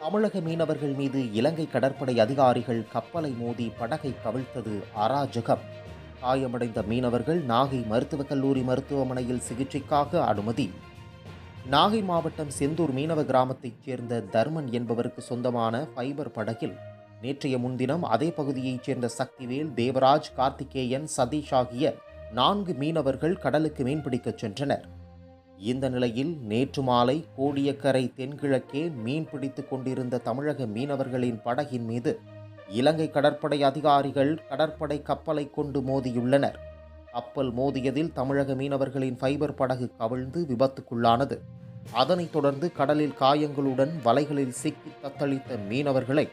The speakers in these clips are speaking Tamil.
தமிழக மீனவர்கள் மீது இலங்கை கடற்படை அதிகாரிகள் கப்பலை மோதி படகை கவிழ்த்தது அராஜகம். காயமடைந்த மீனவர்கள் நாகை மருத்துவக் கல்லூரி மருத்துவமனையில் சிகிச்சைக்காக அனுமதி. நாகை மாவட்டம் செந்தூர் மீனவ கிராமத்தைச் சேர்ந்த தர்மன் என்பவருக்கு சொந்தமான ஃபைபர் படகில் நேற்றைய முன்தினம் அதே பகுதியைச் சேர்ந்த சக்திவேல் தேவராஜ் கார்த்திகேயன் சதீஷ் ஆகிய நான்கு மீனவர்கள் கடலுக்கு மீன்பிடிக்கச் சென்றனர். இந்த நிலையில் நேற்று மாலை கோடியக்கரை தென்கிழக்கே மீன் பிடித்துக் கொண்டிருந்த தமிழக மீனவர்களின் படகின் மீது இலங்கை கடற்படை அதிகாரிகள் கடற்படை கப்பலை கொண்டு மோதியுள்ளனர். கப்பல் மோதியதில் தமிழக மீனவர்களின் ஃபைபர் படகு கவிழ்ந்து விபத்துக்குள்ளானது. அதனைத் தொடர்ந்து கடலில் காயங்களுடன் வலைகளில் சிக்கி தத்தளித்த மீனவர்களை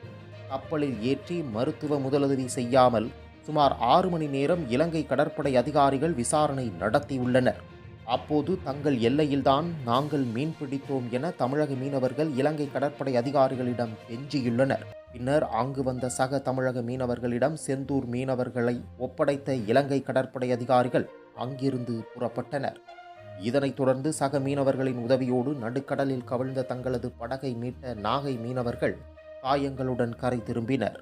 கப்பலில் ஏற்றி மருத்துவ முதலுதவி செய்யாமல் சுமார் ஆறு மணி நேரம் இலங்கை கடற்படை அதிகாரிகள் விசாரணை நடத்தியுள்ளனர். அப்போது தங்கள் எல்லையில்தான் நாங்கள் மீன் பிடித்தோம் என தமிழக மீனவர்கள் இலங்கை கடற்படை அதிகாரிகளிடம் எஞ்சியுள்ளனர். பின்னர் அங்கு வந்த சக தமிழக மீனவர்களிடம் செந்தூர் மீனவர்களை ஒப்படைத்த இலங்கை கடற்படை அதிகாரிகள் அங்கிருந்து புறப்பட்டனர். இதனைத் தொடர்ந்து சக மீனவர்களின் உதவியோடு நடுக்கடலில் கவிழ்ந்த தங்களது படகை மீட்ட நாகை மீனவர்கள் காயங்களுடன் கரை திரும்பினர்.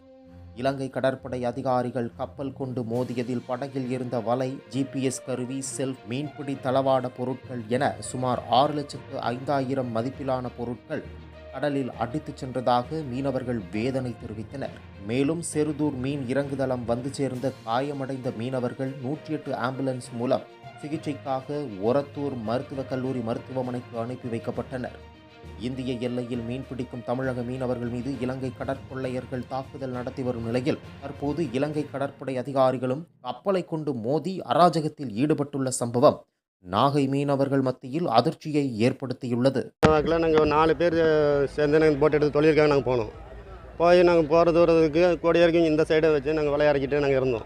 இலங்கை கடற்படை அதிகாரிகள் கப்பல் கொண்டு மோதியதில் படகில் இருந்த வலை ஜிபிஎஸ் கருவி செல்ஃப் மீன்பிடி தளவாட பொருட்கள் என சுமார் ஆறு லட்சத்து ஐந்தாயிரம் மதிப்பிலான பொருட்கள் கடலில் அடித்துச் சென்றதாக மீனவர்கள் வேதனை தெரிவித்தனர். மேலும் செருதூர் மீன் இறங்குதளம் வந்து சேர்ந்த காயமடைந்த மீனவர்கள் நூற்றி எட்டு ஆம்புலன்ஸ் மூலம் சிகிச்சைக்காக ஒரத்தூர் மருத்துவக் கல்லூரி மருத்துவமனைக்கு அனுப்பி வைக்கப்பட்டனர். இந்திய எல்லையில் மீன்பிடிக்கும் தமிழக மீனவர்கள் மீது இலங்கை கடற்கொள்ளையர்கள் தாக்குதல் நடத்தி வரும் நிலையில் தற்போது இலங்கை கடற்படை அதிகாரிகளும் கப்பலை கொண்டு மோதி அராஜகத்தில் ஈடுபட்டுள்ள சம்பவம் நாகை மீனவர்கள் மத்தியில் அதிர்ச்சியை ஏற்படுத்தியுள்ளது. நாங்கள் நாலு பேர் சேர்ந்து நாங்கள் போட்டு எடுத்து தொழிலுக்காக நாங்கள் போனோம். போய் நாங்கள் போகிற தூரத்துக்கு கோடி வரைக்கும் இந்த சைடை வச்சு நாங்கள் விளையாடிக்கிட்டே நாங்கள் இருந்தோம்.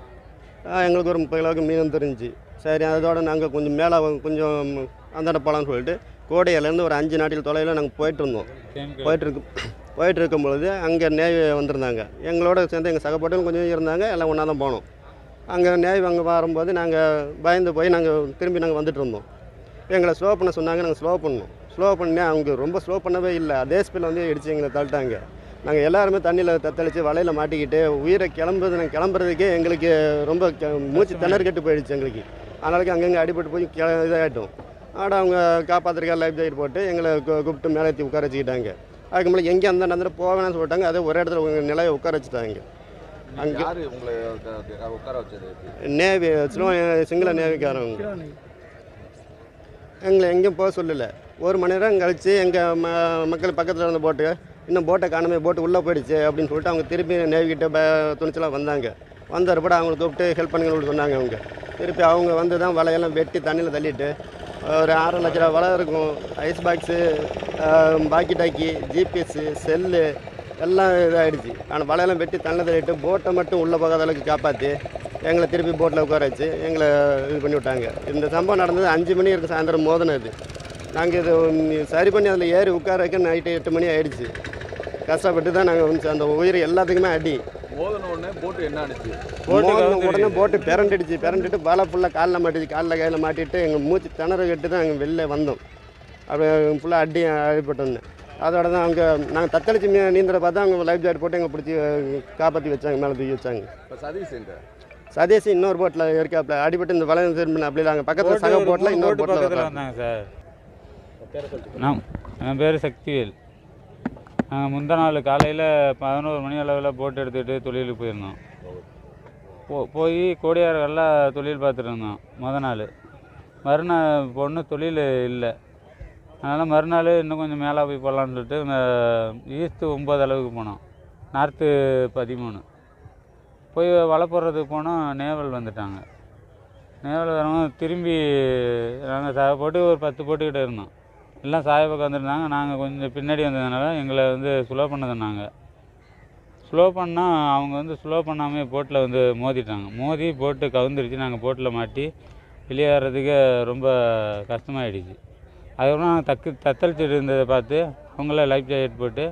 எங்களுக்கு ஒரு முப்பது கிலோவுக்கு மீன் தெரிஞ்சு. சரி அதோட நாங்கள் கொஞ்சம் மேலே கொஞ்சம் அந்தாண்ட போகலான்னு சொல்லிட்டு கோடையிலேருந்து ஒரு அஞ்சு நாட்டில் தொலைவில் நாங்கள் போயிட்டு இருந்தோம் போயிட்டு இருக்கு போயிட்டு இருக்கும் பொழுது அங்கே நேவி வந்திருந்தாங்க. எங்களோட சேர்ந்து எங்கள் சகப்பாட்டும் கொஞ்சம் இருந்தாங்க எல்லாம் ஒன்றா தான் போனோம். அங்கே நேவி அங்கே வரும்போது நாங்கள் பயந்து போய் நாங்கள் திரும்பி நாங்கள் வந்துட்டு இருந்தோம். எங்களை ஸ்லோ பண்ண சொன்னாங்க நாங்கள் ஸ்லோ பண்ணோம். ஸ்லோ பண்ணி அவங்க ரொம்ப ஸ்லோ பண்ணவே இல்லை. அதே ஸ்பீடில் வந்து இடிச்சு எங்களை தள்ளிட்டாங்க. நாங்கள் எல்லாருமே தண்ணியில் தத்தளித்து வலையில் மாட்டிக்கிட்டு உயிரை கிளம்புறது நாங்கள் கிளம்புறதுக்கே எங்களுக்கு ரொம்ப கெ- மூச்சு திணறு கெட்டு போயிடுச்சு எங்களுக்கு. அதனால அங்கங்கே அடிபட்டு போய் கெ இதாகிட்டோம் ஆட அவங்க காப்பாற்றுறதுக்காக லைஃப் ஜாக்கெட் போட்டு எங்களை கூப்பிட்டு மேலே ஏற்றி உட்கார வச்சுக்கிட்டாங்க. அதுக்கு மேலே எங்கே அந்த நேரத்தில் போவேன்னு சொல்லிட்டாங்க. அதே ஒரே இடத்துல உங்க நிலையை உட்கார வச்சுட்டாங்க. அங்கே உங்களை உட்கார வச்சது நேவி சிங்கள நேவிக்காரவங்க. எங்களை எங்கேயும் போக சொல்லலை. ஒரு மணி நேரம் கழித்து எங்கள் ம மக்கள் பக்கத்தில் இருந்த போட்டு இன்னும் போட்டை காணுமே போட்டு உள்ளே போயிடுச்சு அப்படின்னு சொல்லிட்டு அவங்க திருப்பி நேவிக்கிட்ட ப துணிச்சலாக வந்தாங்க. வந்த பிறகு அவங்களை கூப்பிட்டு ஹெல்ப் பண்ணுங்கன்னு சொன்னாங்க அவங்க. திருப்பி அவங்க வந்து தான் வலையெல்லாம் வெட்டி தண்ணியில் தள்ளிட்டு ஒரு ஆறு லட்ச ரூபா வலை இருக்கும் ice box walkie talkie GPS cell எல்லாம் இதாகிடுச்சு ஆனால் வலையெல்லாம் வெட்டி தண்ணியில் தள்ளிட்டு போட்டை மட்டும் உள்ளே போகாத அளவுக்கு காப்பாற்றி எங்களை திருப்பி போட்டில் உட்கார வச்சு எங்களை இது பண்ணி விட்டாங்க. இந்த சம்பவம் நடந்தது அஞ்சு மணி இருக்குது சாயந்தரம் மோதினது நாங்கள் இது சரி பண்ணி அதில் ஏறி உட்கார வைக்க நைட்டு எட்டு மணி ஆயிடுச்சு. கஷ்டப்பட்டு தான் நாங்கள் வந்து அந்த உயிர் எல்லாத்துக்குமே அடி. மோதன உடனே போட்டு என்ன ஆனிச்சு? மோதின உடனே போட்டு பிறண்டுடுச்சு பிறண்டுட்டு வலை ஃபுல்லாக காலில் மாட்டிச்சு காலில் கையில் மாட்டிட்டு எங்கள் மூச்சு திணற கட்டு தான் எங்கள் வெளில வந்தோம். அப்படியே ஃபுல்லாக அடி அடிபட்டோன்னு. அதோட தான் அவங்க நாங்கள் தத்தளிச்சு மீ நீந்தரை பார்த்தா அவங்க லைஃப் ஜாக்கெட் போட்டு எங்களை பிடிச்சி காப்பாற்றி வச்சாங்க மேலே தூக்கி வச்சாங்க. சதீஷ் இன்னொரு போட்டில் இருக்காப்புல அடிபட்டு இந்த வளையம் திரும்ப அப்படி நாங்கள் பக்கத்தில் சக போட்டில் இன்னொரு போட்டில் வந்தாங்க சார். நான் என் பேர் சக்திவேல். நாங்கள் முந்த நாள் காலையில் பதினோரு மணி அளவில் போட் எடுத்துகிட்டு தொழிலுக்கு போயிருந்தோம். போ போய் கோடியாரெல்லாம் தொழில் பார்த்துட்டு இருந்தோம் முத நாள். மறுநாள் பொண்ணு தொழில் இல்லை. அதனால் மறுநாள் இன்னும் கொஞ்சம் மேலே போய் போகலான்னு சொல்லிட்டு ஈஸ்ட்டு ஒம்பது அளவுக்கு போனோம். நார்த்து பதிமூணு. போய் வலை போடுறதுக்கு போனோம் நேவல் வந்துட்டாங்க. நேவல் வரவங்க திரும்பி நாங்கள் போட்டு ஒரு பத்து போட்டுக்கிட்ட இருந்தோம். எல்லாம் சாய பக்கம் வந்துருந்தாங்க. நாங்கள் கொஞ்சம் பின்னாடி வந்ததுனால எங்களை வந்து ஸ்லோ பண்ண நாங்கள் ஸ்லோ பண்ணால் அவங்க வந்து ஸ்லோ பண்ணாமே போட்டில் வந்து மோதிட்டாங்க. மோதி போட்டு கவுந்துருச்சு. நாங்கள் போட்டில் மாட்டி வெளியே வர்றதுக்கு ரொம்ப கஷ்டமாயிடுச்சு. அதுக்கப்புறம் நாங்கள் தக்கு தத்தளிச்சுட்டு இருந்ததை பார்த்து அவங்கள லைஃப் ஜாக்கெட் போட்டு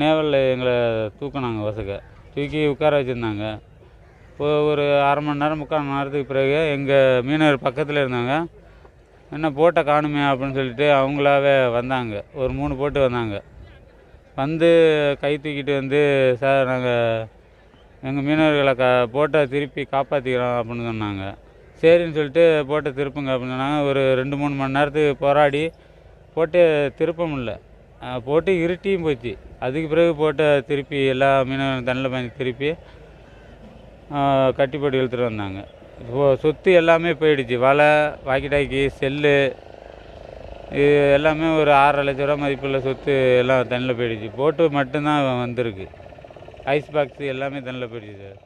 நேவலில் எங்களை தூக்கினாங்க வசக்க தூக்கி உட்கார வச்சுருந்தாங்க. இப்போ ஒரு அரை மணி நேரம் முக்கால் மணி நேரத்துக்கு பிறகு எங்கள் மீனவர் பக்கத்தில் இருந்தாங்க. என்ன போட்டை காணுமே அப்படின்னு சொல்லிட்டு அவங்களாவே வந்தாங்க. ஒரு மூணு போட்டு வந்தாங்க. வந்து கை தூக்கிட்டு வந்து சார் நாங்கள் எங்கள் மீனவர்களை க போட்டை திருப்பி காப்பாற்றிக்கிறோம் அப்படின்னு சொன்னாங்க. சரின்னு சொல்லிட்டு போட்டை திருப்புங்க அப்படின்னு சொன்னாங்க. ஒரு ரெண்டு மூணு மணி நேரத்துக்கு போராடி போட்டு திருப்ப முடில போட்டு இருட்டியும் போச்சு. அதுக்கு பிறகு போட்டை திருப்பி எல்லா மீனவர்கள் தண்ணில் பாய்ச்சி திருப்பி அஹ் இழுத்துட்டு வந்தாங்க. சொத்து எல்லாமே போயிடுச்சு. வலை வாக்கிடாக்கி செல்லு இது எல்லாமே ஒரு ஆறரை லட்ச ரூபா மதிப்புள்ள சொத்து எல்லாம் தண்ணியில் போயிடுச்சு. போட்டு மட்டும்தான் வந்திருக்கு. ஐஸ் பாக்ஸு எல்லாமே தண்ணியில் போயிடுச்சு சார்.